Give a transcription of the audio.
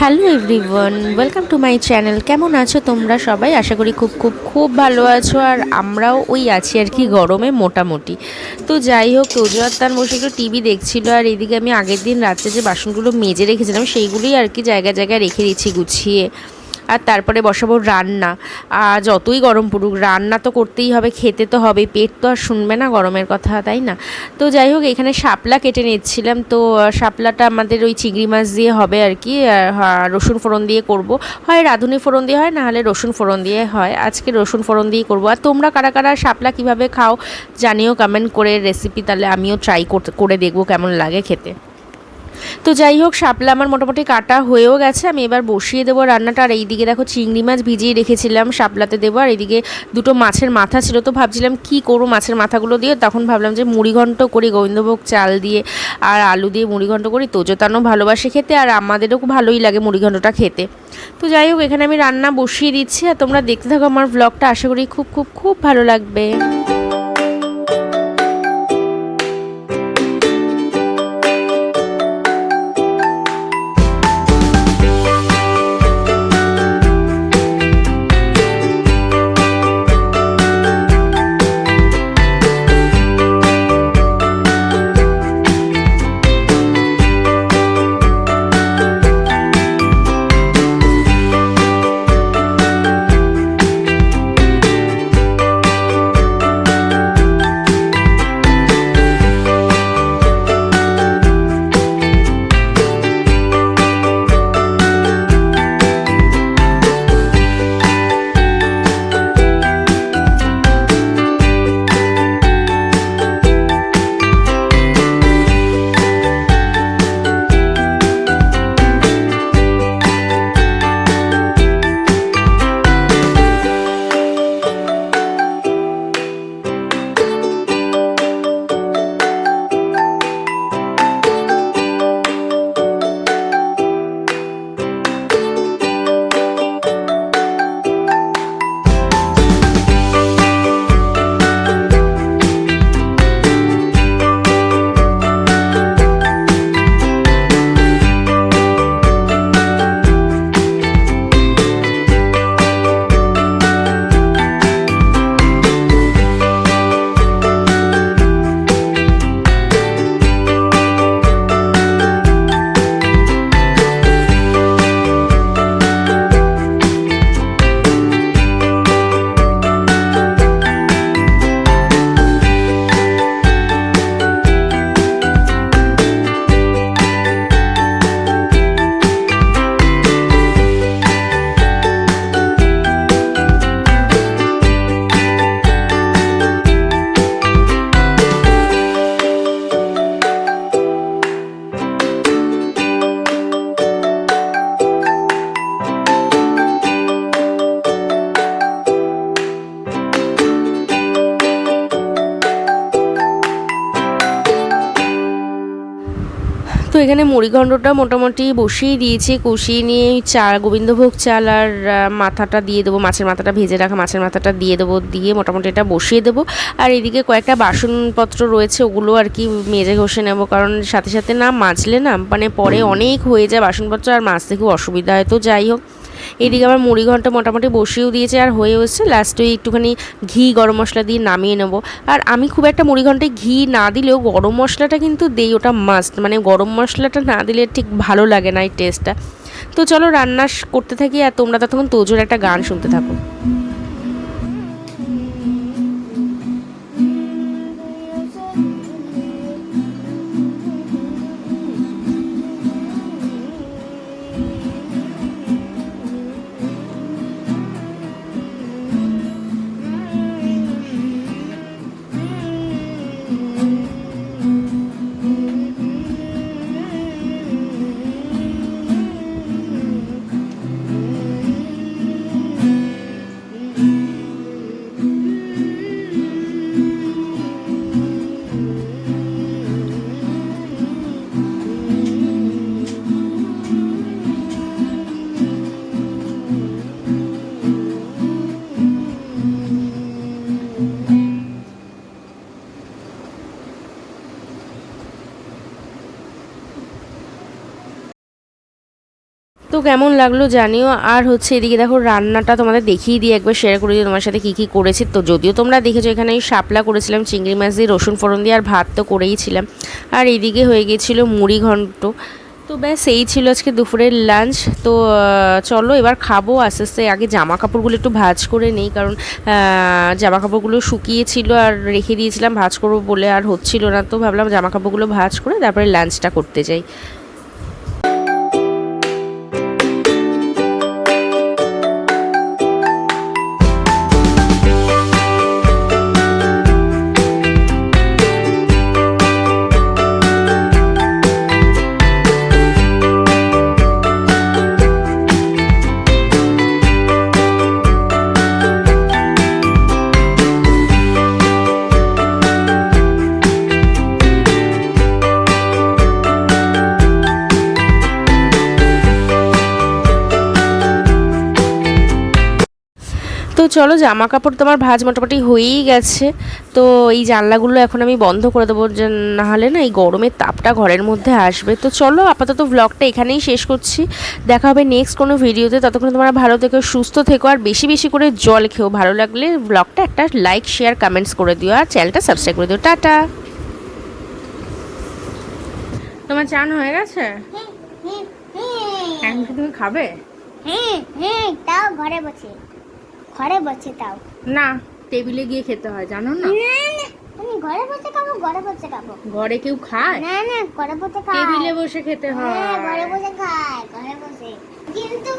Hello everyone welcome to my channel কেমন আছো তোমরা সবাই? আশা করি খুব খুব খুব ভালো আছো। আর আমরাও ওই আছি আর কি গরমে মোটামুটি। তো যাই হোক, তোজো আর তার বসে একটু টিভি দেখছিল। আর এদিকে আমি আগের দিন রাত্রে যে বাসনগুলো মেজে রেখেছিলাম, সেইগুলোই আর কি জায়গা জায়গায় রেখে দিচ্ছি গুছিয়ে। আর তারপরে বসাবো রান্না। আর যতই গরম পড়ুক রান্না তো করতেই হবে খেতে তো হবে পেট তো আর শুনবে না গরমের কথা তাই না? তো যাই হোক এখানে শাপলা কেটে নিচ্ছিলাম। তো শাপলাটা আমাদের ওই চিংড়ি মাছ দিয়ে হবে আর কি। হ্যাঁ, রসুন ফোড়ন দিয়ে করব। হয় রাঁধুনি ফোড়ন দিয়ে হয় না হলে রসুন ফোড়ন দিয়ে হয়। আজকে রসুন ফোড়ন দিয়ে করব। আর তোমরা কারা কারা শাপলা কীভাবে খাও জানিও কমেন্ট করে রেসিপি তাহলে আমিও ট্রাই করে দেখব কেমন লাগে খেতে। তো যাই হোক, শাপলা আমার মোটামুটি কাটা হয়েও গেছে। আমি এবার বসিয়ে দেবো রান্নাটা। আর এইদিকে দেখো চিংড়ি মাছ ভিজিয়ে রেখেছিলাম শাপলাতে দেবো। আর এইদিকে দুটো মাছের মাথা ছিল। তো ভাবছিলাম কি করব মাছের মাথাগুলো দিয়ে। তখন ভাবলাম যে মুড়িঘণ্ট করি, গোবিন্দভোগ চাল দিয়ে আর আলু দিয়ে মুড়িঘণ্ট করি। তোজোতানও ভালোবাসে খেতে আর আমাদেরও খুব ভালোই লাগে মুড়িঘণ্টটা খেতে। তো যাই হোক, এখানে আমি রান্না বসিয়ে দিচ্ছি। আর তোমরা দেখতে থাকো আমার ব্লগটা আশা করি খুব খুব খুব ভালো লাগবে। তো এখানে মুড়িঘণ্ডটা মোটামুটি বসিয়ে দিয়েছি কষিয়ে নিয়ে ওই চাল গোবিন্দভোগ চাল আর মাথাটা দিয়ে দেবো মাছের মাথাটা ভেজে রাখা মাছের মাথাটা দিয়ে দেবো দিয়ে মোটামুটি এটা বসিয়ে দেবো। আর এদিকে কয়েকটা বাসনপত্র রয়েছে ওগুলো আর কি মেজে ঘষে নেব কারণ সাথে সাথে না মাজলে না মানে পরে অনেক হয়ে যায় বাসনপত্র আর মাজতে খুব অসুবিধা হয়। তো যাই হোক এদিকে আমার মুড়ি ঘণ্টা মোটামুটি বসিয়েও দিয়েছে আর হয়ে এসছে। লাস্টে একটুখানি ঘি, গরম মশলা দিয়ে নামিয়ে নেব। আর আমি খুব একটা মুড়ি ঘন্টায় ঘি না দিলেও গরম মশলাটা কিন্তু দেই, ওটা মাস্ট মানে গরম মশলাটা না দিলে ঠিক ভালো লাগে না এই টেস্টটা তো চলো রান্না করতে থাকি আর তোমরা তখন তোজোর একটা গান শুনতে থাকো। তো কেমন লাগল জানিও। আর হচ্ছে এদিকে দেখো, রান্নাটা তোমাদের দেখিয়ে দিয়ে একবার শেয়ার করে দিই তোমার সাথে কী কী করেছি। তো যদিও তোমরা দেখেছ, এখানে এই শাপলা করেছিলাম, চিংড়ি মাছ দিয়ে, রসুন ফোড়ন দিয়ে, আর ভাত তো করেই ছিলাম। আর এদিকে হয়ে গিয়েছিল মুড়ি ঘন্ট। তো ব্যাস, এই ছিল আজকে দুপুরের লাঞ্চ তো চলো এবার খাব আস্তে আস্তে। আগে জামা কাপড়গুলো একটু ভাজ করে নেই, কারণ জামা কাপড়গুলো শুকিয়েছিল আর রেখে দিয়েছিলাম, ভাজ করব বলে আর হচ্ছিল না। তো ভাবলাম জামা কাপড়গুলো ভাজ করে তারপরে লাঞ্চটা করতে যাই। তো চলো জামা কাপড় তোমার ভাজ মোটামুটি হয়েই গেছে। তো এই জানলাগুলো এখন আমি বন্ধ করে দেবো যে না হলে না এই গরমের তাপটা ঘরের মধ্যে আসবে। তো চলো আপাতত ব্লগটা এখানেই শেষ করছি। দেখা হবে নেক্সট কোনো ভিডিওতে ততক্ষণ তোমরা ভালো থেকো সুস্থ থেকো আর বেশি বেশি করে জল খেও। ভালো লাগলে ব্লগটা একটা লাইক শেয়ার কমেন্টস করে দিও আর চ্যানেলটা সাবস্ক্রাইব করে দিও। টাটা! তোমার চান হয়ে গেছে? এখন তুমি খাবে? হ্যাঁ হ্যাঁ তাও ঘরে বসে। ঘরে বসে তাও। না টেবিলে গিয়ে খেতে হয় জানো না? তুমি ঘরে বসে খাব ঘরে বসে খাব। ঘরে কেউ খায়? না না ঘরে বসে খায় টেবিলে বসে খেতে হ্যাঁ ঘরে হয়। বসে খায় ঘরে বসে। কিন্তু